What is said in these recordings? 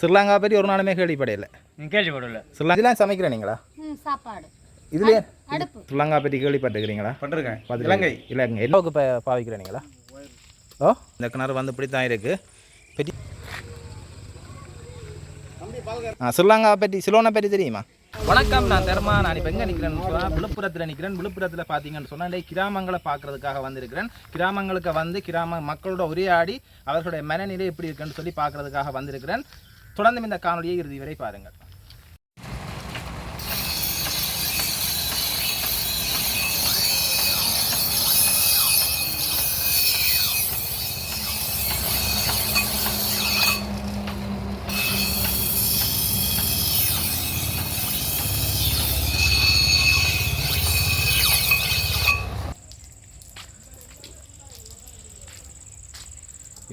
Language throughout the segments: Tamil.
ஸ்ரீலங்கா பற்றி ஒரு நாளுமே கேள்விப்படையில. கேள்விப்படல. ஸ்ரீலங்கா சமைக்கிறேன் நீங்களா ம், சாப்பாடு. அடுப்பு. ஸ்ரீலங்கா பற்றி கேள்விப்பட்டுக்கிறீங்களா பண்ணிருக்கேன் இலங்கை. இலங்கை எல்லாவுக்கு இப்போ பாவிக்கிறீங்களா? ஓ இந்த கிணறு வந்து இப்படி தான் இருக்குது பெரிய ஆ ஸ்ரீலங்கா பற்றி சிலோனை பற்றி தெரியுமா? வணக்கம் நான் தர்மா நான் இப்போ எங்கே நிற்கிறேன்னு சொன்னால் விழுப்புரத்தில் நிற்கிறேன் விழுப்புரத்தில் பார்த்தீங்கன்னு சொன்னால் இன்றைக்கு கிராமங்களை பார்க்கறதுக்காக வந்திருக்கிறேன். கிராமங்களுக்கு வந்து கிராம மக்களோட உரையாடி அவர்களுடைய மனநிலை எப்படி இருக்குன்னு சொல்லி பார்க்கறதுக்காக வந்திருக்கிறேன். தொடர்ந்தும் இந்த காணொலியை இறுதி வரை பாருங்கள்.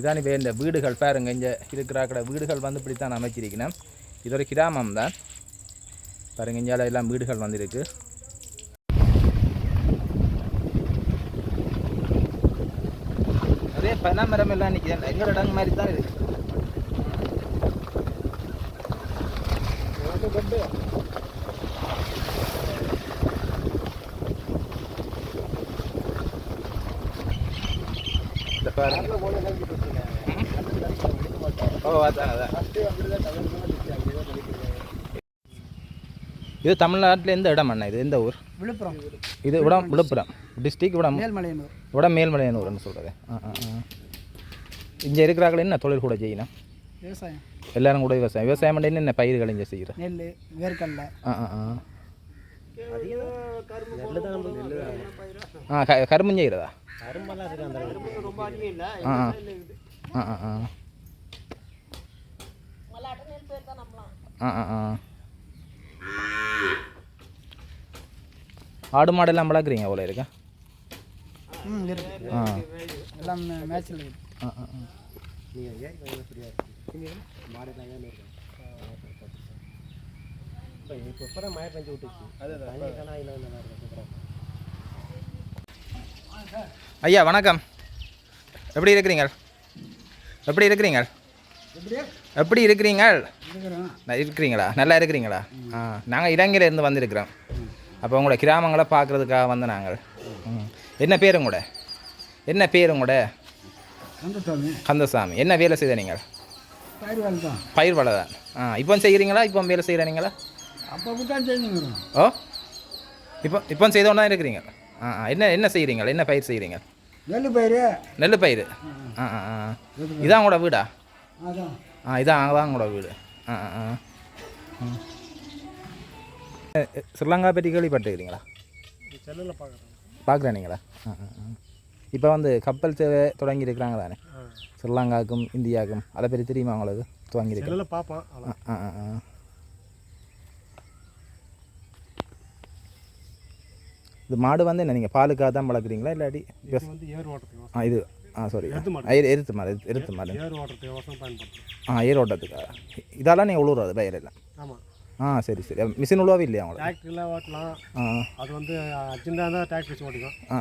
இதான் இப்போ இந்த வீடுகள் பாருங்க இங்கே இருக்கிறாக்கிற வீடுகள் வந்து இப்படி தான் அமைச்சிருக்கணும் இது ஒரு கிராமம் தான். பாருங்க இங்கே எல்லாம் வீடுகள் வந்திருக்கு. நிறைய பனைமரம் எல்லாம் நிற்கிது எங்களோட இடம் மாதிரி தான் இருக்கு. இந்த பாருங்க. ஓ அதான் அதான். இது தமிழ்நாட்டில் எந்த இடம் அண்ணா இது? எந்த ஊர்? விழுப்புரம். இது விடம் விழுப்புரம். டிஸ்ட்ரிக்ட் விடம் மேல்மலையனூர். விடம் மேல்மலையனூர்னு சொல்கிறது ஆ ஆ ஆ. இங்கே இருக்கிறார்கள் என்ன? தொழில் கூட செய்யணும். விவசாயம். எல்லாரும் கூட விவசாயம். விவசாயம் பண்ணி என்ன பயிர்கள் இங்கே செய்கிற நெல் வேர்க்கடலை. ஆ ஆ ஆ. ஆ க கரும்பும் செய்கிறதா ஆ ஆ. ஆ ஆ ஆ. ஆ ஆ ஆடு மாடெல்லாம் வளர்க்குறீங்க போல இருக்கா. ம் இருக்கு. ஆ. எல்லாம் மேட்ச்சில் இருக்குது ஆ ஆ ஆ. ஐயா வணக்கம். எப்படி இருக்கிறீங்க? எப்படி இருக்கிறீங்க? எப்படி? இருக்கிறீங்க? இருக்கிறீங்களா? நல்லா இருக்கிறீங்களா? ஆ நாங்கள் இலங்கையிலேருந்து வந்திருக்கிறோம். அப்போ உங்களோட கிராமங்களை பார்க்குறதுக்காக வந்து நாங்கள் ம். என்ன பேர் உங்களோட? என்ன பேர் உங்களோட? கந்தசாமி. கந்தசாமி. என்ன வேலை செய்த நீங்கள்? பயிர் வேலை தான். ஆ இப்போ செய்கிறீங்களா இப்போ வேலை செய்கிறீங்களா அப்போ ஓ? இப்போ இப்போ செய்தோன்னு தான் இருக்கிறீங்க. ஆ ஆ. என்ன என்ன செய்கிறீங்க என்ன பயிர் செய்கிறீங்க நெல் பயிர். நெல் பயிர். ஆ ஆ. ஆ இதான் உங்களோட வீடா? அதான். ஆ இதான் அதான் உங்களோட வீடு. ஆ ஆ ஆ. ஸ்ரீலங்கா பற்றி கேள்விப்பட்டுக்கிறீங்களா செல்லில் பார்க்குறோம் பார்க்குறேனீங்களா ஆ ஆ ஆ. இப்போ வந்து கப்பல் சேவை தொடங்கி இருக்கிறாங்க தானே? ஸ்ரீலங்காவுக்கும் இந்தியாவுக்கும் அதை பற்றி தெரியுமா உங்களுக்கு? துவங்கியிருக்கு செல்லில் பார்ப்போம் ஆ ஆ ஆ, இது மாடு வந்து என்ன நீங்கள் பாலுக்காக தான் வளர்க்குறீங்களா இல்லாட்டி இது வந்து ஏர் ஓட்டத்துக்கு ஆ இது ஆ சாரி எருத்து மாடு. எருத்து மாடு ஆ ஏர் ஓட்டத்துக்காக இதெல்லாம் நீங்கள் உழுவுறது பயிரெல்லாம் ஆமாம் ஆ சரி சரி. மிஷின் உழுவாவே இல்லையா உங்களுக்கு? டிராக்டரில் ஓட்டலாம். ஆ. அது வந்து அர்ஜென்ட்டாக இருந்தால் டிராக்டர் வச்சு ஓட்டிக்கும். ஆ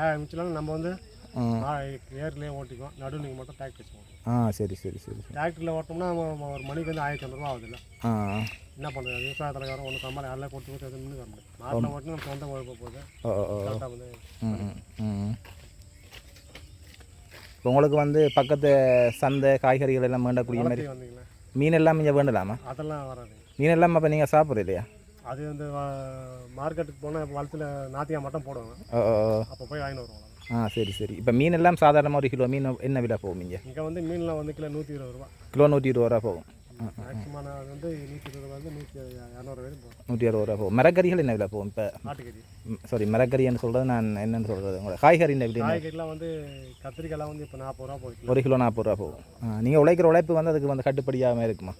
ஆ மிச்சலாம் நம்ம வந்து ஏர்லேயே ஓட்டிக்கும். நடுவில் மட்டும் டிராக்டர் வச்சு ஓட்டிக்கும் ஆ சரி சரி சரி டிராக்டரில் ஓட்டோம்னா ஒரு மணிக்கு வந்து ஆயிரத்தி ஐநூறுரூவா ஆகுதுல்ல. ஆ. என்ன பண்ணுறது விவசாயத்துலக்காரன் ஒன்று சம்பாதி எல்லாம் கொடுத்து கொடுத்து எதுவும் தர முடியும் மாட்டில் ஓட்டி நம்ம சொந்த உழைப்பு போகுது. கரெக்டாக வந்து இப்போ உங்களுக்கு வந்து பக்கத்து சந்தை காய்கறிகள் எல்லாம் வேண்டக்கூடிய மாதிரி மீன் எல்லாம் இங்கே வேண்டலாமா? அதெல்லாம் வராது. மீன் எல்லாம் அப்போ நீங்கள் சாப்பிட்றது இல்லையா? அது வந்து மார்க்கெட்டுக்கு போனால் வளத்தில் நாத்தியா மட்டும் போடுவாங்க. அப்போ போய் வாங்கிட்டு வருவாங்க ஆ சரி சரி. இப்போ மீன் எல்லாம் சாதாரணமாக ஒரு கிலோ மீன் என்ன விலை போகும் இங்கே? இங்கே வந்து மீன்லாம் வந்து கிலோ நூற்றி இருபது ரூபா. கிலோ நூற்றி இருபது ரூபா போகும். மேக்ஸிமம் வந்து நூற்றி இருபது ரூபா நூற்றி இரநூறு வரைக்கும் போகும். நூற்றி அறுபது ரூபா போகும். மரக்கறிகள் என்ன விலை போகும் இப்போ? ஆட்டுக்கறி. சாரி மரக்கறின்னு சொல்கிறது நான் என்னன்னு சொல்கிறது உங்களோட காய்கறி என்ன காய்கறிலாம் வந்து கத்திரிக்காய்லாம் வந்து இப்போ நாற்பது ரூபா போயிட்டு ஒரு கிலோ நாற்பது ரூபா போகும். நீங்கள் உழைக்கிற உழைப்பு வந்து அதுக்கு வந்து கட்டுப்படியாகாமல் இருக்குமா?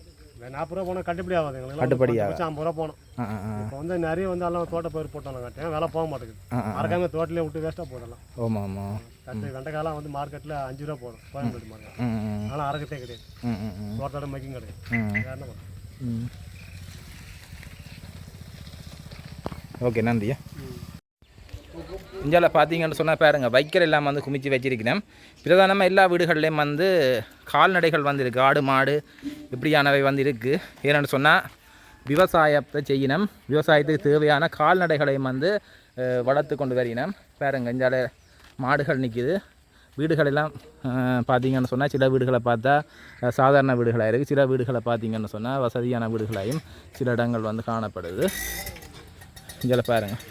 நாற்பது ரூபா போனால் கட்டுப்படி ஆகாது. எங்களுக்கு கட்டுப்படி கட்டுப்படி ஐம்பது ரூபா ஆ இப்போ வந்து நிறைய வந்து எல்லாம் தோட்ட பயிர் போட்டாங்க காட்டேன் வேலை போக மாட்டேங்குது. மறக்காம தோட்டத்திலே விட்டு வேஸ்ட்டாக போடலாம் ஆமாம் ஆமாம் கட்டு வெண்டைக்காலாம் வந்து மார்க்கெட்டில் அஞ்சு ரூபா போடும். கோயம்பேடு மார்க்கெட் ஆனால் அறக்கத்தே கிடையாது. தோட்டத்தோட மேக்கிங் கிடையாது. வேற என்ன பண்ணுறது ம். ஓகே நன்றியா? இந்தியாவில் பார்த்தீங்கன்னு சொன்னால் பாருங்க வைக்கல் எல்லாம் வந்து குமிச்சு வச்சிருக்கிறேன். பிரதானமாக எல்லா வீடுகள்லேயும் வந்து கால்நடைகள் வந்திருக்கு ஆடு மாடு இப்படியானவை வந்து இருக்குது ஏன்னு சொன்னால் விவசாயத்தை செய்யணும். விவசாயத்துக்கு தேவையான கால்நடைகளையும் வந்து வளர்த்து கொண்டு வரினோம் பாருங்க இஞ்சால மாடுகள் நிற்கிது. வீடுகளெல்லாம் பார்த்தீங்கன்னு சொன்னால் சில வீடுகளை பார்த்தா சாதாரண வீடுகளாக இருக்குது சில வீடுகளை பார்த்தீங்கன்னு சொன்னால் வசதியான வீடுகளாயும் சில இடங்கள் வந்து காணப்படுது. இஞ்சால பாருங்கள்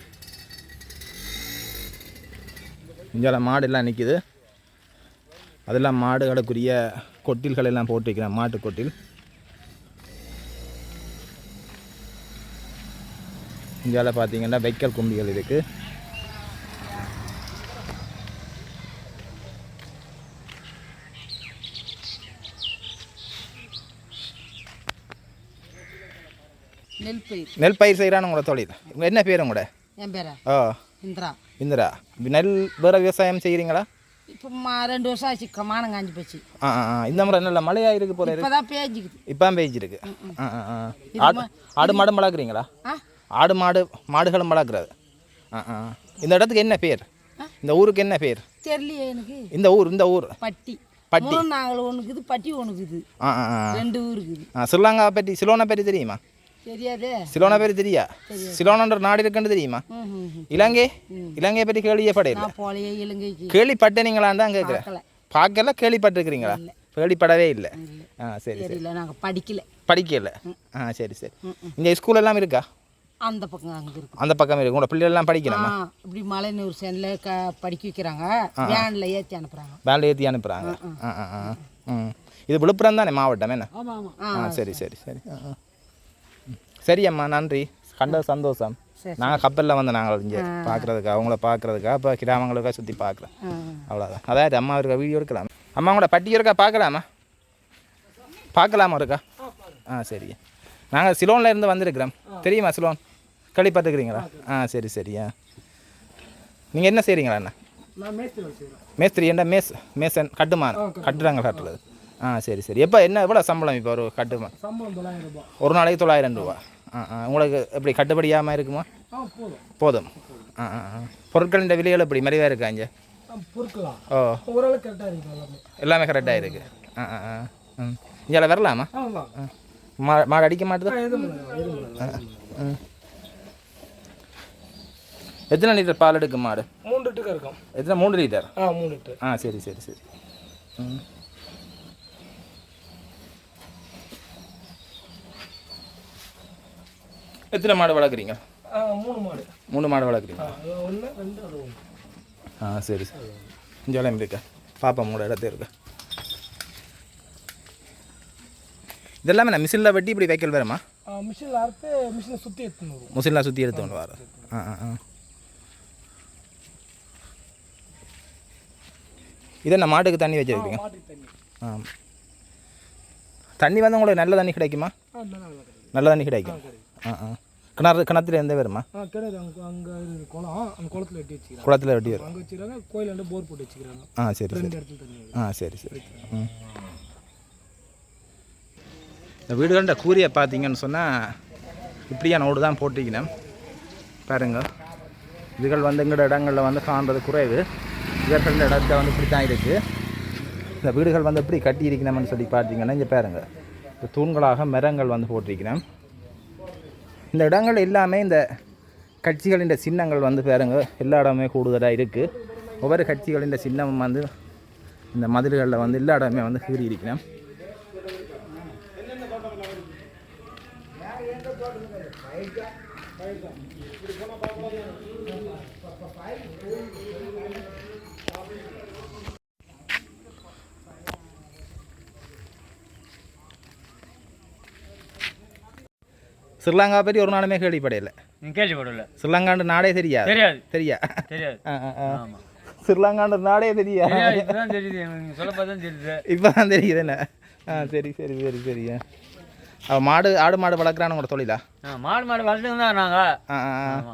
இஞ்சால மாடெல்லாம் நிற்கிது அதெல்லாம் மாடுகளுக்குரிய கொட்டில்கள் எல்லாம் போட்டு வைக்கிறேன் மாட்டு கொட்டில். இந்தியாவில் பார்த்தீங்கன்னா வைக்கல் கும்பிகள் இருக்குது நெல் பயிர். நெல் பயிர் செய்கிறான்னு உங்களோட தொழில் என்ன பேர் உங்களோட? என் பேரா? ஓ இந்திரா. இந்திரா நெல் வேறு விவசாயம் செய்கிறீங்களா இப்போ ரெண்டு வருஷம் ஆச்சு மானம் காஞ்சி போச்சு. ஆ. இந்த முறை நல்ல மழையாக இருக்கு போல இப்போ தான் பேஞ்சிக்குது. இப்போ பெய்ஞ்சிருக்கு ஆ ஆ ஆ. ஆடு வளர்க்குறீங்களா? ஆ? ஆடு மாடு மாடுகளும் வளர்க்குறது ஆ ஆ. இந்த இடத்துக்கு என்ன பேர்? இந்த ஊருக்கு என்ன பேர்? தெரியலையே எனக்கு. இந்த ஊர் இந்த ஊர். பட்டி. பட்டி. முருகநாங்கல் ஒன்றுக்குது பட்டி ஒன்றுக்குது ரெண்டு ஊருக்குது. ஆ சில்லாங்கா பற்றி சிலோனை பற்றி தெரியுமா? சிலோனா பற்றி தெரியா சிலோனன்ற நாடு இருக்குன்னு தெரியுமா. இலங்கை இலங்கை பற்றி இலங்கைக்கு கேள்விப்பட்டனீங்களான்னு தான் கேட்குறேன் பார்க்கல கேள்விப்பட்டிருக்கிறீங்களா கேள்விப்படவே இல்லை ஆ சரி சரி நாங்கள் படிக்கல படிக்கல ஆ சரி சரி இங்கே ஸ்கூல் எல்லாம் இருக்கா அந்த பக்கம் அங்கே இருக்கு அந்த பக்கம் இருக்கு உங்களோட பிள்ளைகள் எல்லாம் ஆ படிக்கணுமா இப்படி மலைநூறு சென்னில் க படிக்க வைக்கிறாங்க வேனில் ஏற்றி அனுப்புகிறாங்க வேலை ஏற்றி அனுப்புகிறாங்க ஆ ஆ இது விழுப்புரம் தானே மாவட்டம் என்ன ஆ சரி சரி சரி ஆ. சரி அம்மா நன்றி. கண்ட சந்தோஷம். நாங்கள் கப்பலில் வந்து நாங்கள் இங்கே பார்க்குறதுக்கு அவங்கள பார்க்குறதுக்கா இப்போ கிராமங்களுக்காக சுற்றி பார்க்குறேன் அவ்வளோதான் அதாவது அம்மா இருக்கா வீடியோ எடுக்கலாம் அம்மா கூட பட்டி இருக்கா பார்க்கலாமா பார்க்கலாமா இருக்கா? ஆ சரி. நாங்கள் சிலோனில் இருந்து வந்திருக்கிறோம். தெரியுமா சிலோன்? கேள்விப்பட்டுக்கிறீங்களா ஆ சரி. சரியா நீங்கள் என்ன செய்கிறீங்களா அண்ணா? மேஸ்திரி என்ன மேஸ் மேசன் கட்டுமான் கட்டுறாங்க கட்டுறது ஆ சரி சரி. எப்போ என்ன எவ்வளோ சம்பளம் இப்போ ஒரு கட்டுமான் ஒரு நாளைக்கு தொள்ளாயிரம் ரூபா. ஆ ஆ. உங்களுக்கு எப்படி கட்டுப்படியாமல் இருக்குமா? போதும். ஆ ஆ ஆ. பொருட்களின் விலைகள் எப்படி? மலிவாக இருக்கா இங்கே? ஓ. ஓரளவுக்கு கரெக்டாக இருக்கு எல்லாமே. கரெக்டாக இருக்குது ஆ ஆ ஆ ம். இங்கே வரலாமா. மா மாடு அடிக்க மாட்டுதா? ம் எத்தனை லிட்டர் பால் எடுக்கு மாடு? மூணு லிட்டருக்கு இருக்கும். எத்தனை? மூணு லிட்டர்? ஆ மூணு லிட்டர். ஆ சரி சரி சரி. ம். எத்தனை மாடு வளர்க்குறீங்க? மூணு மாடு. மூணு மாடு வளர்க்குறீங்க. ஒன்று ரெண்டு ஆ சரி சரி. ஜோலம் இருக்கா? பாப்பா மூட இடத்து இருக்கா. இதெல்லாமே நான் மிஷினில் வெட்டி இப்படி வைக்கல் வருமா மிஷினில் அறுத்து மிஷினை சுற்றி எடுத்துன்னு வரும் முசின்லாம் சுற்றி எடுத்து கொண்டு வர ஆ ஆ ஆ. இது என்ன மாட்டுக்கு தண்ணி வச்சிருக்கீங்க? ஆ தண்ணி. வந்து உங்களுக்கு நல்ல தண்ணி கிடைக்கும்? நல்ல தண்ணி கிடைக்கும். ஆ ஆ. கிணறு கிணத்துல எந்த வருமா? ஆ கிடையாது அங்கே அங்கே குளம் அந்த குளத்தில் வெட்டி வச்சுக்கிறாங்க. குளத்தில் வெட்டி வரும் அங்கே வச்சுக்கிறாங்க கோயிலாண்டு போர் போட்டு வச்சுக்கிறாங்க. ஆ சரி சரி. ரெண்டு இடத்துல தண்ணி வருது. ஆ சரி சரி. ம். இந்த வீடுகள்ட கூரையை பார்த்தீங்கன்னு சொன்னால் இப்படியான ஓடு தான் போட்டிக்கணும். பாருங்க. இதுகள் வந்து எங்களோட இடங்களில் வந்து காண்றது குறைவு. இவர்கள் இடத்துல வந்து இப்படி தான் இருக்குது இந்த வீடுகள் வந்து எப்படி கட்டி இருக்கணும்னு சொல்லி பார்த்தீங்கன்னா இங்கே பாருங்க. இந்த தூண்களாக மரங்கள் வந்து போட்டிருக்கிறேன் இந்த இடங்கள் எல்லாமே இந்த கட்சிகளின் சின்னங்கள் வந்து பாருங்க எல்லா இடமே கூடுதலாக இருக்குது ஒவ்வொரு கட்சிகளின் சின்னமும் வந்து இந்த மதில்களில் வந்து எல்லா இடமே வந்து கீறி இருக்கிறேன். ஸ்ரீலங்கா பற்றி ஒரு நாளுமே கேள்விப்படையில. கேள்விப்படல. ஸ்ரீலங்காண்டு நாடே தெரியாது தெரியாது. தெரியா? தெரியாது. ஸ்ரீலங்காண்டு நாடே தெரியா? தெரியாது. இப்பதான் தெரியுது. எனக்கு சொல்ல பார்த்தா தெரியுது. இப்போ தான் தெரியுது என்ன? ஆ சரி சரி சரி சரியா அவள் மாடு ஆடு மாடு வளர்க்குறான்னு உங்களோட தொழிலா? மாடு மாடு வளர்த்துங்க தான் நாங்க ஆ ஆ,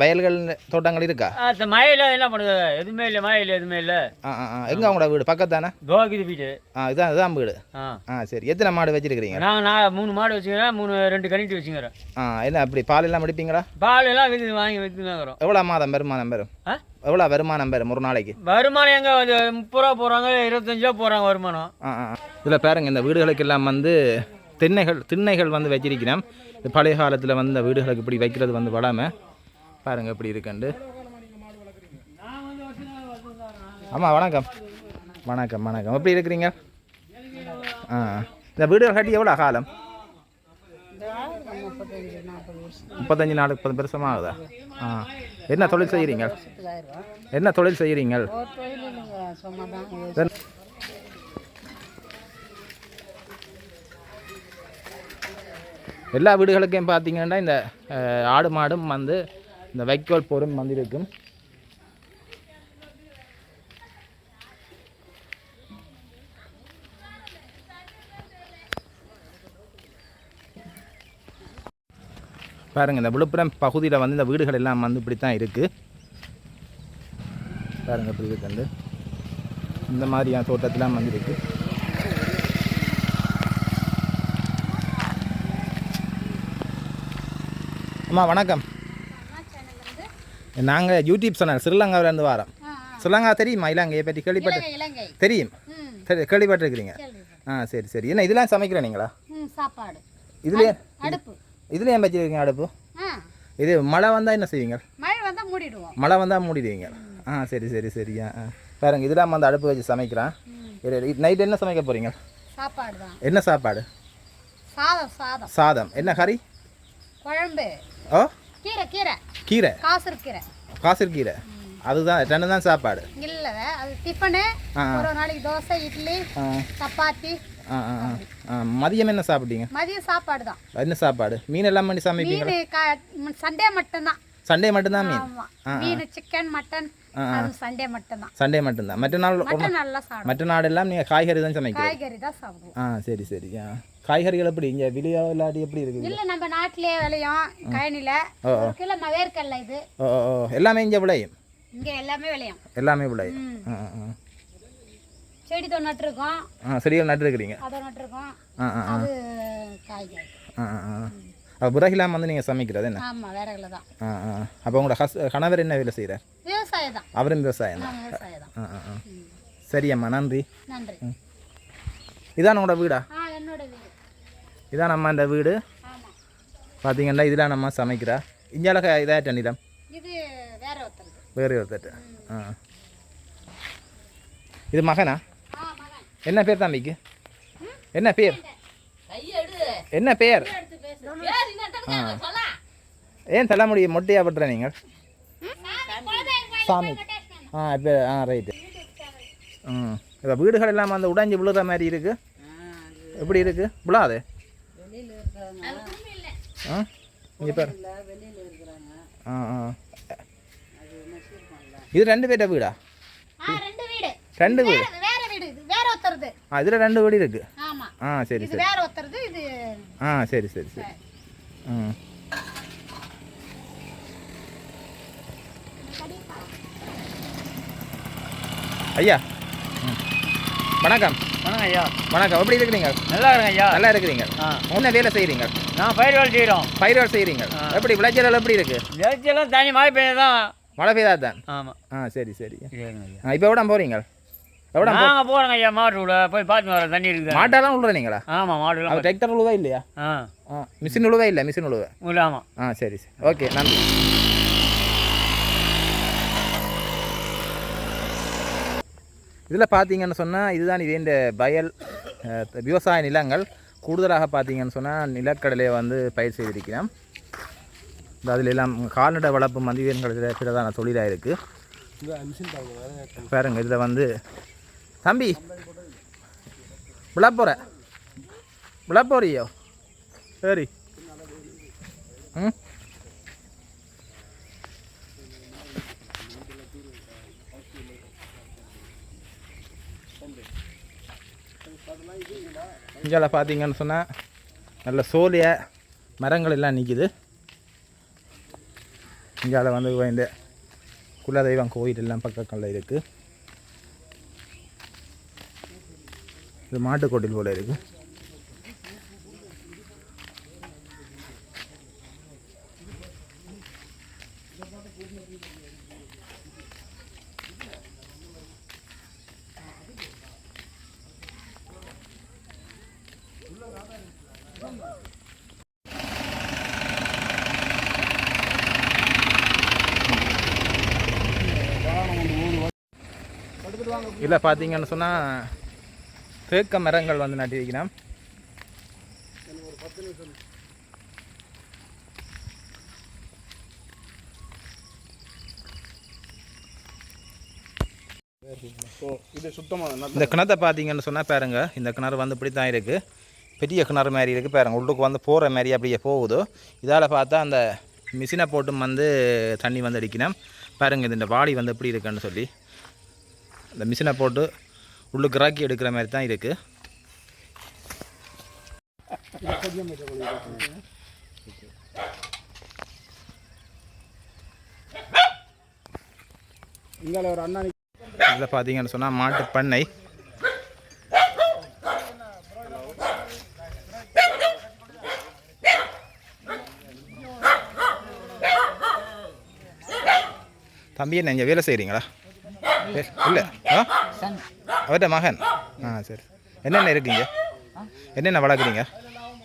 வயல்கள் தோட்டங்கள் இருக்கா? மழையில என்ன பண்ணுது எதுவுமே இல்லை மழையில எதுவுமே இல்லை. ஆ ஆ எங்கே உங்களோட வீடு? பக்கத்தானே? கோகிது வீட்டு ஆ இதான் இதான் வீடு. ஆ. ஆ சரி. எத்தனை மாடு வச்சிருக்கிறீங்க? நாங்கள் நான் மூணு மாடு வச்சுக்கிறேன் மூணு ரெண்டு கணிட்டு வச்சுக்கிறேன். ஆ என்ன அப்படி பால் எல்லாம் முடிப்பீங்களா பால் எல்லாம் வித்து வாங்கி விற்றுனாங்கிறோம் எவ்வளோ மாதம் வருமானம் ஆ? எவ்வளோ வருமானம் பெறும் ஒரு நாளைக்கு? வருமானம் எங்கே வந்து முப்பது ரூபா போகிறாங்க இருபத்தஞ்சு ரூபா போகிறாங்க வருமானம். ஆ ஆ இதில் பாருங்க இந்த வீடுகளுக்கெல்லாம் வந்து திண்ணைகள் திண்ணைகள் வந்து வச்சிருக்கிறோம் இந்த பழைய காலத்தில் வந்து இந்த வீடுகளுக்கு இப்படி வைக்கிறது வந்து வடாம பாருங்க எப்படி இருக்குண்டு. ஆமாம் வணக்கம். வணக்கம் வணக்கம். எப்படி இருக்கிறீங்க? ஆ. இந்த வீடு கட்டி எவ்வளோ காலம்? முப்பத்தஞ்சு நாளுக்கு பத்து பெருசமாக நாலு முப்பது ஆகுதா? ஆ. என்ன தொழில் செய்கிறீங்க என்ன தொழில் செய்கிறீங்க எல்லா வீடுகளுக்கும் பார்த்தீங்கன்னா இந்த ஆடு மாடும் வந்து இந்த வைக்கோல் பொருள் வந்திருக்கும். பாருங்கள் இந்த விழுப்புரம் பகுதியில் வந்து இந்த வீடுகள் எல்லாம் வந்து இப்படி தான் இருக்குது பாருங்க இப்படி இருக்குண்டு இந்த மாதிரியான தோட்டத்திலாம் வந்து இருக்குது அம்மா வணக்கம். நாங்கள் யூடியூப் சேனல் ஸ்ரீலங்காவிலேருந்து வரோம். ஸ்ரீலங்கா தெரியுமா? இலங்கையை பற்றி கேள்விப்பட்டு தெரியும். சரி கேள்விப்பட்டிருக்கிறீங்க. ஆ சரி சரி. என்ன இதெல்லாம் சமைக்கிறேன் நீங்களா? சாப்பாடு. இதுலேயே அடுப்பு. இதுலேயே வச்சுருக்கீங்க அடுப்பு? இது மழை வந்தால் என்ன செய்வீங்க? மழை வந்தால் மூடிடுவோம். மழை வந்தால் மூடிடுவீங்க. ஆ சரி சரி சரி. ஆ ஆ. பாருங்க இதெல்லாம் வந்து அடுப்பு வச்சு சமைக்கிறான் நைட் என்ன சமைக்க போகிறீங்க சாப்பாடு தான். என்ன சாப்பாடு? சாதம் சாதம். சாதம். என்ன கறி? குழம்பு. ஓ? கீரை கீரை. கீரை. காசு கீரை. காசர் கீரை. அதுதான் ரெண்டு தான் சாப்பாடு. இல்லை அது டிஃபனு. ஒரு நாளைக்கு தோசை இட்லி சப்பாத்தி. மதியம் என்ன சாப்பிட்டீங்க? மதியம் சாப்பாடு தான் என்ன சாப்பாடு? மீன் எல்லாம் பண்ணி சமைப்பீங்களா? மீன் க சண்டே மட்டும்தான். சண்டே மட்டும்தான் மீன்? ஆமா. ஆ, மீன் சிக்கன் மட்டன் சண்டே மட்டும்தான். சண்டே மட்டும்தான். மற்ற நாள் மற்ற நாடெல்லாம் நீங்கள் காய்கறி தான் சமைக்கிறீங்க காய்கறி தான் சாப்பிடுவோம். ஆ சரி சரி ஆ. காய்கறிகள் எப்படி? இங்கே இல்லாட்டி எப்படி இருக்குது? இல்ல நம்ம நாட்டிலே விளையும் கயனில ஒரு கிலோ வேர்க்கடலை இது. எல்லாமே இங்கே விளையும்? இங்க எல்லாமே விளையும். எல்லாமே விளையும். செடி தோ நட்டுருக்கோம். ஆ செடிகள் நட்டுருக்கிறீங்க? அதை நட்டுருக்கோம். ஆ ஆ ஆ. அது காய்கறி ஆ ஆ அப்போ வந்து நீங்கள் சமைக்கிறது என்ன? ஆமா வேறகளை தான். ஆ ஆ. அப்போ உங்களோட ஹஸ் கணவர் என்ன வேலை செய்கிறார் விவசாயம் தான். அவரும் விவசாயம் தான். விவசாயம் தான். ஆ ஆ ஆ. சரி அம்மா நன்றி. நன்றி. இதான் உங்களோட வீடு? இதான் நம்ம இந்த வீடு. பார்த்தீங்கன்னா இதெல்லாம் நம்ம சமைக்கிறா. இஞ்சால இதாட்ட நிலம் வேற ஒருத்தட்டு ஆ. இது மகனா? என்ன பேர் தம்பிக்கு? என்ன பேர்? என்ன பேர்? ஆ. ஏன் தலைமுடி மொட்டையாக பட்டுற நீங்கள் சாமி ஆ இப்போ ஆ ரைட்டு ம். இப்போ வீடுகள் எல்லாம் அந்த உடைஞ்சு விழுற மாதிரி இருக்கு? எப்படி இருக்கு? விழாது? ஆ? இங்கே பேர். ஆ ஆ. இது ரெண்டு பேர்ட்ட வீடா? ஆ ரெண்டு வீடு. ரெண்டு வீடு? வேற வேற வீடு இது வேற ஒருத்தருது ஆ இதில் ரெண்டு வீடு இருக்கு. ஆமா. ஆ சரி இது சரி. வேற ஒருத்தருது இது ஆ சரி சரி சரி. ம் ஐயா. வணக்கம். வணக்கம் ஐயா. வணக்கம். எப்படி இருக்கிறீங்க? நல்லா இருக்கேன் ஐயா. நல்லா இருக்கிறீங்க. என்ன வேலை செய்கிறீங்க நான் பயிர் வேலை செய்கிறோம் பயிர்கள் செய்கிறீங்க எப்படி விளைச்சல் எப்படி இருக்கு? ஜெயிச்செல்லாம் தனி மழை பெய்ய தான் மழை பெய்தா தான் ஆமாம் ஆ சரி சரி. ஆ இப்போ எவ்வளோ போகிறீங்க எவ்வளோ நாங்கள் போகிறோங்க ஐயா மாட்டு கூட போய் பார்த்து வரோம் தண்ணி இருக்குது. மாட்டெல்லாம் உழுறீங்களா? ஆமாம் மாடுலாம் அது டிராக்டர் உழுவா இல்லையா? ஆ. ஆ மிஷின் உழுவா இல்லை? மிஷின் உழுவ? உள்ள ஆமாம் ஆ சரி சரி. ஓகே நன்றி. இதில் பார்த்தீங்கன்னு சொன்னால் இதுதான் இதே இந்த வயல் விவசாய நிலங்கள். கூடுதலாக பார்த்தீங்கன்னு சொன்னால் நிலக்கடலையை வந்து பயிர் செய்திருக்கிறோம் இந்த அதில் எல்லாம் கால்நடை வளர்ப்பு மந்தியன்கள் பிரதான தொழிலாக இருக்குது. பாருங்க பாருங்க இதில் வந்து தம்பி விழா போகிற விழா போறியோ? சரி. ம்? இங்கே பார்த்தீங்கன்னு சொன்னால் நல்ல சோழிய மரங்கள் எல்லாம் நிற்கிது இங்கால வந்து இந்த குலதெய்வம் கோயில் எல்லாம் பக்கங்களில் இருக்குது இது மாட்டுக்கோட்டில் போல இருக்குது இதில் பார்த்தீங்கன்னு சொன்னால் தேக்க மரங்கள் வந்து நட்டி வைக்கிறேன் இது சுத்தமாக இந்த கிணத்தை பார்த்தீங்கன்னு சொன்னால் பாருங்க இந்த கிணறு வந்து இப்படி தான் இருக்குது பெரிய கிணறு மாதிரி இருக்குது பாருங்க உள்ளுக்கு வந்து போகிற மாதிரி அப்படியே போகுது. இதால் பார்த்தா அந்த மிஷினை போட்டும் வந்து தண்ணி வந்து அடிக்கணும் பாருங்க இது இந்த வாளி வந்து எப்படி இருக்குன்னு சொல்லி. இந்த மிஷினை போட்டு உள்ளே கிராக்கி எடுக்கிற மாதிரி தான் இருக்குது இங்கே ஒரு அண்ணா இதில் பார்த்தீங்கன்னு சொன்னால் மாட்டு பண்ணை. தம்பியை நீங்கள் வேலை செய்கிறீங்களா? இல்லை ஆ? அவர்கிட்ட மகன். ஆ சரி. என்னென்ன இருக்குங்க? என்னென்ன வளர்க்குறீங்க?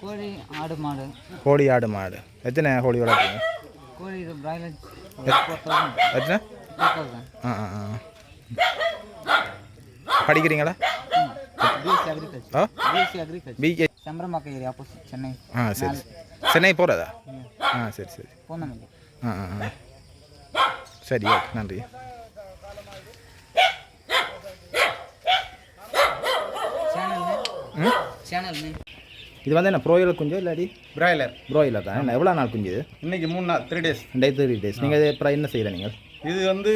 கோழி ஆடு மாடு. கோழி ஆடு மாடு. எத்தனை கோழி வளர்க்குறீங்க? கோழி இது பிராய்லர் எத்தனை? தௌசண்ட் ஆ ஆ ஆ. படிக்கிறீங்களா? PK Chembarambakkam area opposite Chennai. ஆ சரி சென்னை போகிறதா ஆ சரி சரி. ஆ ஆ ஆ. சரி ஓகே. நன்றி சேனல் ம் சேனல் இது வந்து என்ன ப்ரோயில் குஞ்சு இல்லாடி பிராய்லர் ப்ரோயிலர் தான். என்ன எவ்வளோ நாள் குஞ்சு இது? இன்னைக்கு மூணு நாள் த்ரீ டேஸ் ரெண்டாயிரத்தி த்ரீ டேஸ் நீங்கள் இது அப்புறம் என்ன செய்கிற நீங்கள்? இது வந்து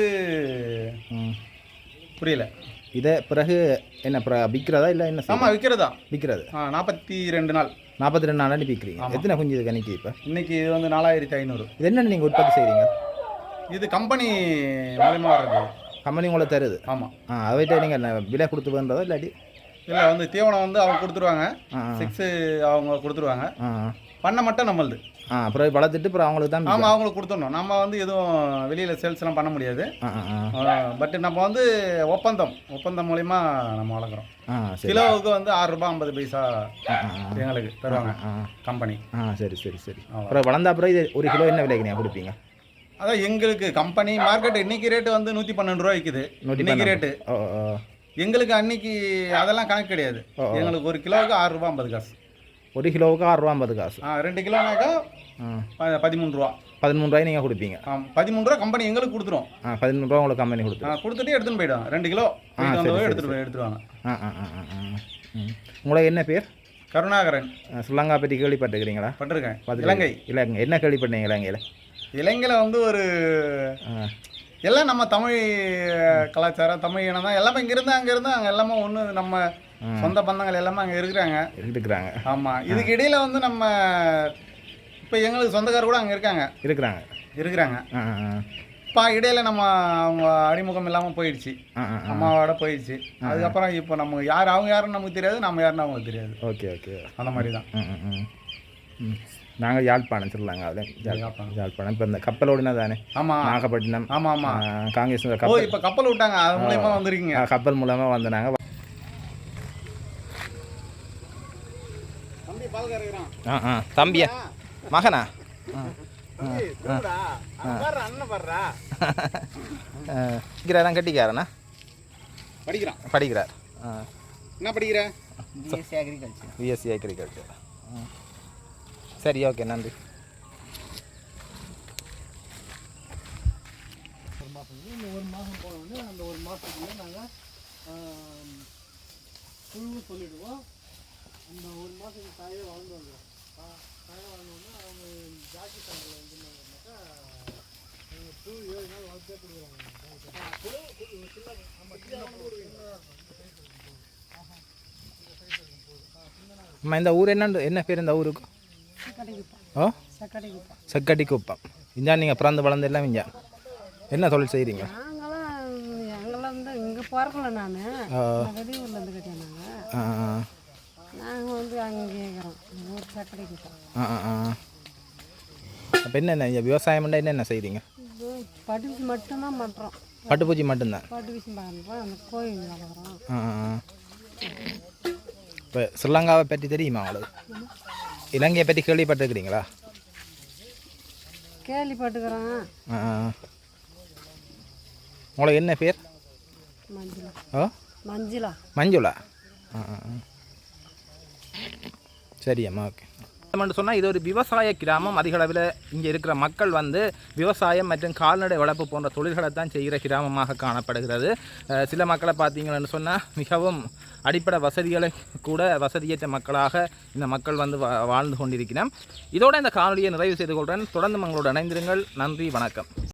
புரியல. இதை பிறகு என்ன அப்புறம் விற்கிறதா இல்லை என்ன ஆமாம் விற்கிறதா விற்கிறது. ஆ நாற்பத்தி ரெண்டு நாள். நாற்பத்தி ரெண்டு நாள் விற்கிறீங்க எத்தனை குஞ்சு இது கணிக்கு இப்போ? இன்னைக்கு இது வந்து நாலாயிரத்தி ஐநூறு. இது என்னென்ன நீங்கள் உற்பத்தி செய்கிறீங்க இது கம்பெனி மூலயமா வர்றது. கம்பெனி உங்களை தருது? ஆமாம் ஆ அவைகிட்ட நீங்கள் என்ன விலை கொடுத்து வேண்டதோ இல்லாட்டி? இல்லை வந்து தீவனம் வந்து அவங்க கொடுத்துருவாங்க. சிக்ஸு அவங்க கொடுத்துருவாங்க. பண்ண மட்டும் நம்மளுது. ஆ அப்புறம் வளர்த்துட்டு அப்புறம் அவங்களுக்கு தான் ஆமாம் அவங்களுக்கு கொடுத்துடணும். நம்ம வந்து எதுவும் வெளியில் சேல்ஸ்லாம் பண்ண முடியாது. பட் நம்ம வந்து ஒப்பந்தம். ஒப்பந்தம் மூலிமா நம்ம வளர்க்குறோம். கிலோவுக்கு வந்து ஆறு ரூபாய் ஐம்பது பைசா. எங்களுக்கு தருவாங்க. கம்பெனி ஆ. சரி சரி சரி. அப்புறம் வளர்ந்த அப்புறம் இது ஒரு கிலோ என்ன விலைக்கு நீங்கள் கொடுப்பீங்க? அதான் எங்களுக்கு கம்பெனி மார்க்கெட் இன்னைக்கு ரேட்டு வந்து நூற்றி பன்னெண்டு ரூபா விற்குது இன்னைக்கு ரேட்டு எங்களுக்கு அன்னைக்கு அதெல்லாம் கணக்கு கிடையாது. எங்களுக்கு ஒரு கிலோவுக்கு ஆறு ரூபா ஐம்பது காசு. ஒரு கிலோவுக்கு ஆறு ரூபா ஐம்பது காசு. ஆ ரெண்டு கிலோனாக்கா பதிமூணு ரூபா. பதிமூணு ரூபாய் நீங்கள் கொடுப்பீங்க. ஆ, பதிமூணு ரூபா கம்பெனி எங்களுக்கு கொடுத்துரும். ஆ பதிமூணு ரூபா உங்களுக்கு கம்பெனி கொடுத்து ஆ, கொடுத்துட்டு எடுத்துன்னு போயிடுவாங்க. ரெண்டு கிலோ எடுத்துட்டு எடுத்துருவாங்க. ஆ ஆ ஆ. உங்களுக்கு என்ன பேர்? கருணாகரன். சுல்லங்கா பற்றி கேள்விப்பட்டுக்கிறீங்களா பட்டிருக்கேன். இலங்கை. இலங்கை. என்ன கேள்விப்பட்டீங்க இலங்கையில்? இலங்கையில வந்து ஒரு எல்லாம் நம்ம தமிழ் கலாச்சாரம் தமிழ் இனம் தான். எல்லாமே இங்க இருந்தா அங்க இருந்தா அங்க எல்லாமே ஒண்ணு நம்ம சொந்த பந்தங்கள் எல்லாமே அங்க இருக்கிறாங்க. இருக்கிறாங்க. ஆமா. இதுக்கு இடையில வந்து நம்ம இப்ப எங்களுக்கு சொந்தக்காரர் கூட அங்க இருக்காங்க. இருக்கிறாங்க. இருக்கிறாங்க. இப்போ இடையில நம்ம அவங்க அறிமுகம் இல்லாம போயிடுச்சு. அம்மாவோட போயிடுச்சு. அதுக்கப்புறம் இப்போ நம்ம யார் அவங்க யாருன்னு நமக்கு தெரியாது நம்ம யாருன்னு அவங்களுக்கு தெரியாது. Okay okay. அந்த மாதிரி தான். நாங்கள் யாழ்ப்பாணம் சொல்லலாங்க அதில். யாழ்ப்பாணம். யாழ்ப்பாணம். இப்போ இந்த கப்பல் ஓடினா தானே? ஆமா. நாகப்பட்டினம் ஆமா ஆமா. ஆ, காங்கிரஸ் ஓ கப்பல். இப்போ கப்பல் விட்டாங்க. அது மூலியமா வந்திருக்கீங்க. கப்பல் மூலமாக வந்து நாங்கள் ஆ ஆ. தம்பியா? மகனா? அண்ணன் கட்டிக்காரண்ணா படிக்கிறான். படிக்கிறார். ஆ. என்ன படிக்கிற? பிஎஸ்சி அக்ரிகல்ச்சர் பிஎஸ்சி அக்ரிகல்ச்சர் சரி ஓகே நன்றி. ஒரு மாதம் இந்த ஒரு மாதம் போனோடனே அந்த ஒரு மாதத்துக்குள்ளே நாங்கள் புழு சொல்லிவிடுவோம் அந்த ஒரு மாதத்துக்கு தாயே வளர்ந்து வந்துடும் தாயே வளர்ந்தோடனே அவங்க ஜாக்கி சேனலில் வந்துருந்தாங்கன்னாக்கா என்னன்னாக்கா ஏழு நாள் வளர்த்தே கொடுக்குறாங்க அம்மா இந்த ஊர் என்ன என்ன பேர் இந்த ஊருக்கு? ஓ செக்கடி குப்பம். இஞ்சா நீங்கள் பிறந்து வளர்ந்து எல்லாம் இஞ்சா என்ன தொழில் செய்கிறீங்க நாங்களாம் வந்து இங்கே பிறக்கல நான். ஆ. நாங்கள் ஆ ஆ. நாங்கள் வந்து அங்கே கேட்குறோம் ஊர் சக்கடைக்குப்பா ஆ ஆ ஆ. அப்போ என்னென்ன இங்கே விவசாயம் பண்ணால் என்னென்ன செய்கிறீங்க மட்டும்தான் பண்ணுறோம் பட்டுப்பூச்சி மட்டும்தான்? அந்த கோயில் வளர்க்குறோம். இப்போ ஸ்ரீலங்காவை பற்றி தெரியுமா உங்களுக்கு? இலங்கையை பற்றி கேள்விப்பட்டிருக்கிறீங்களா? கேள்விப்பட்டுக்கிறோம் ஆ உங்களுக்கு என்ன பேர்? மஞ்சுளா. ஓ மஞ்சுளா. மஞ்சுளா? ஆ ஆ, ஆ. சரி அம்மா ஓகே. சொன்னால் இது ஒரு விவசாய கிராமம். அதிக அளவில் இங்கே இருக்கிற மக்கள் வந்து விவசாயம் மற்றும் கால்நடை வளர்ப்பு போன்ற தொழில்களை தான் செய்கிற கிராமமாக காணப்படுகிறது. சில மக்களை பார்த்தீங்கன்னு சொன்னால் மிகவும் அடிப்படை வசதிகளை கூட வசதியற்ற மக்களாக இந்த மக்கள் வந்து வா- வாழ்ந்து கொண்டிருக்கிறோம் இதோட இந்த காணொலியை நிறைவு செய்து கொள்கிறேன். தொடர்ந்து மங்களோடு இணைந்திருங்கள். நன்றி வணக்கம்.